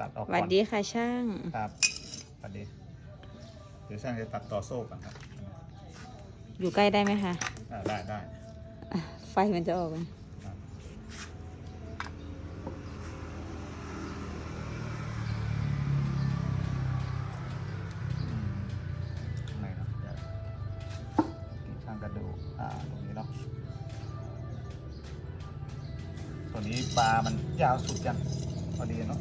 ตัดออกสก่วัอสนดีค่ะช่าง ครับสวัสดีเดี๋ยวช่างจะตัดต่อโซ่ก่อนครับอยู่ใกล้ได้ไหมคะอ่าได้ได้อะไฟมันจะออกไหมครับอืมตรงไหนเนาะเดี๋ยวช่างกระดูกอ่าตรงนี้เนาะตัวนี้ปลามันยาวสุดยัง พอดีเนาะ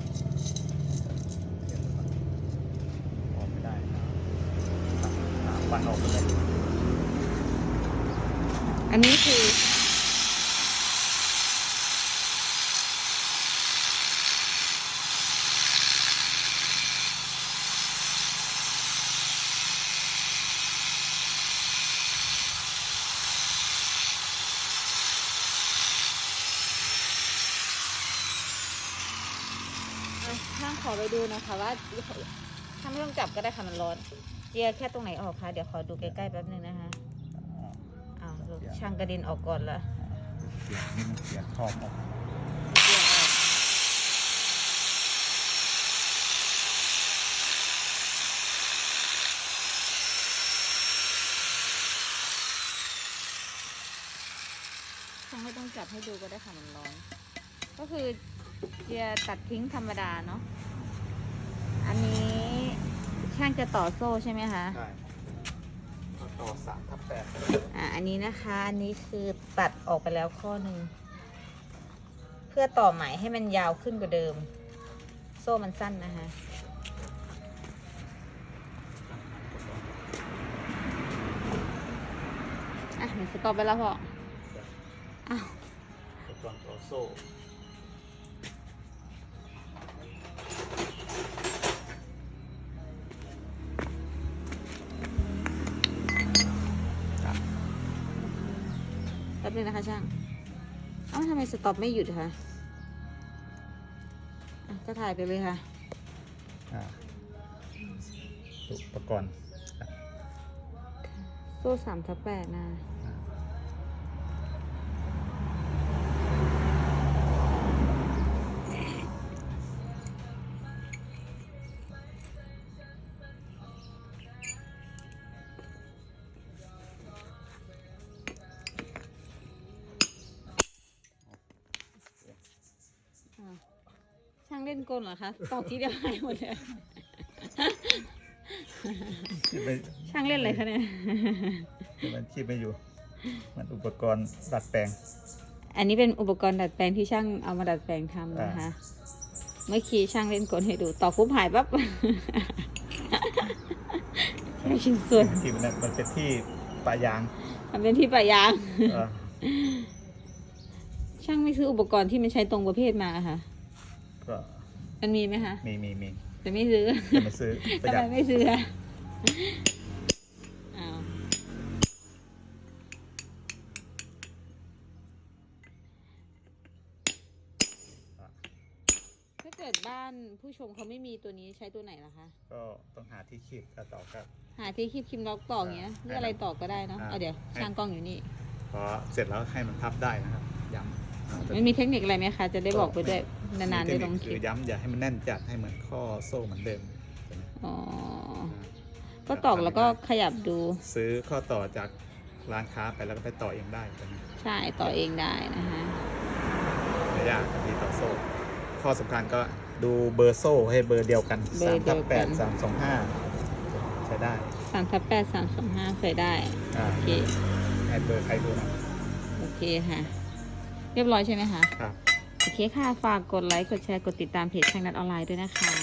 เดี๋ยวดูก่อนออกไม่ได้ครับอ่าฟันออกไปเลยอันนี้คือ อะช่างขอไปดูนะคะว่าถ้าไม่ต้องจับก็ได้ค่ะมันร้อนเจียแค่ตรงไหนออกคะเดี๋ยวขอดูใกล้ๆแป๊บนึงนะคะอ่าอ้าวลูกช่างกระเด็นออกก่อนละเสียงนี่มันเสียงขอบออกเจียออกช่างไม่ต้องจับให้ดูก็ได้ค่ะมันร้อนก็คือ เจียตัดทิ้งธรรมดาเนาะ อันนี้ช่างจะต่อโซ่ใช่ไหมคะ ใช่เอาต่อสามทับแปดอ่าอันนี้นะคะ อันนี้คือตัดออกไปแล้วข้อหนึ่ง เพื่อต่อไหมให้มันยาวขึ้นกว่าเดิม โซ่มันสั้นนะคะอะเดี๋ยวสต็อปไปแล้วพออ้าวอุปกรณ์ต่อโซ่ ป๊บนึงนะคะช่าง เอ้าทำไมสต็อปไม่หยุดคะอะก็ถ่ายไปเลยค่ะ อ่าอุปกรณ์ครับโซ่สามทับแปดนะ ช่างเล่นกลเหรอคะตอกทีเดียวหายหมดเลย คิดไปช่างเล่นอะไรคะเนี่ย คิดมันคิดไม่อยู่ มันอุปกรณ์ดัดแปลง อันนี้เป็นอุปกรณ์ดัดแปลงที่ช่างเอามาดัดแปลงทำนะคะ เมื่อกี้ช่างเล่นกลให้ดูต่อปุ๊บหายปั๊บ ไม่ชิ้นส่วนที่มันนะมันเป็นที่ปลายางมันเป็นที่ปะยาง เออช่างไม่ซื้ออุปกรณ์ที่มันใช้ตรงประเภทมาค่ะ ก็มันมีไหมคะ มีมีมีแต่ไม่ซื้อจะมาซื้อประทำหยัไมดไม่ซื้ออะอ้าวถ้าเกิดบ้านผู้ชมเขาไม่มีตัวนี้ใช้ตัวไหนล่ะคะ ก็ต้องหาที่คีบก็ต่อครับ หาที่คีบคิมล็อกต่ออย่างเงี้ยหรืออะไรต่อก็ได้เนาะอ่าเอาเดี๋ยวช่างกล้องอยู่นี่ พอเสร็จแล้วให้มันพับได้นะครับย้ำอ่า มันมีเทคนิคอะไรไหมคะ จะได้บอกไปด้วยนานๆได้ลองคคืลิอปย้ำอย่าให้มันแน่นจัดให้เหมือนข้อโซ่เหมือนเดิมอ๋ออ่าก็ตอกแล้วก็ขยับดู ซื้อข้อต่อจากร้านค้าไปแล้วก็ไปต่อเองได้ตอนนี้ใช่ต่อเองได้นะคะไม่ยากมีต่อโซ่ ข้อสำคัญก็ดูเบอร์โซ่ให้เบอร์เดียวกันเบอสามร์เดีทัยบวแปกัดนสามสองห้าใช้ได้สามทับแปดสามสองห้าใส่ได้อ่าโอเคให้เบอร์ใครดูนะโอเคค่ะ เรียบร้อยใช่ไหมคะ ครับ โอเคค่ะ ฝากกดไลค์ กดแชร์ กดติดตามเพจช่างนัดออนไลน์ด้วยนะคะ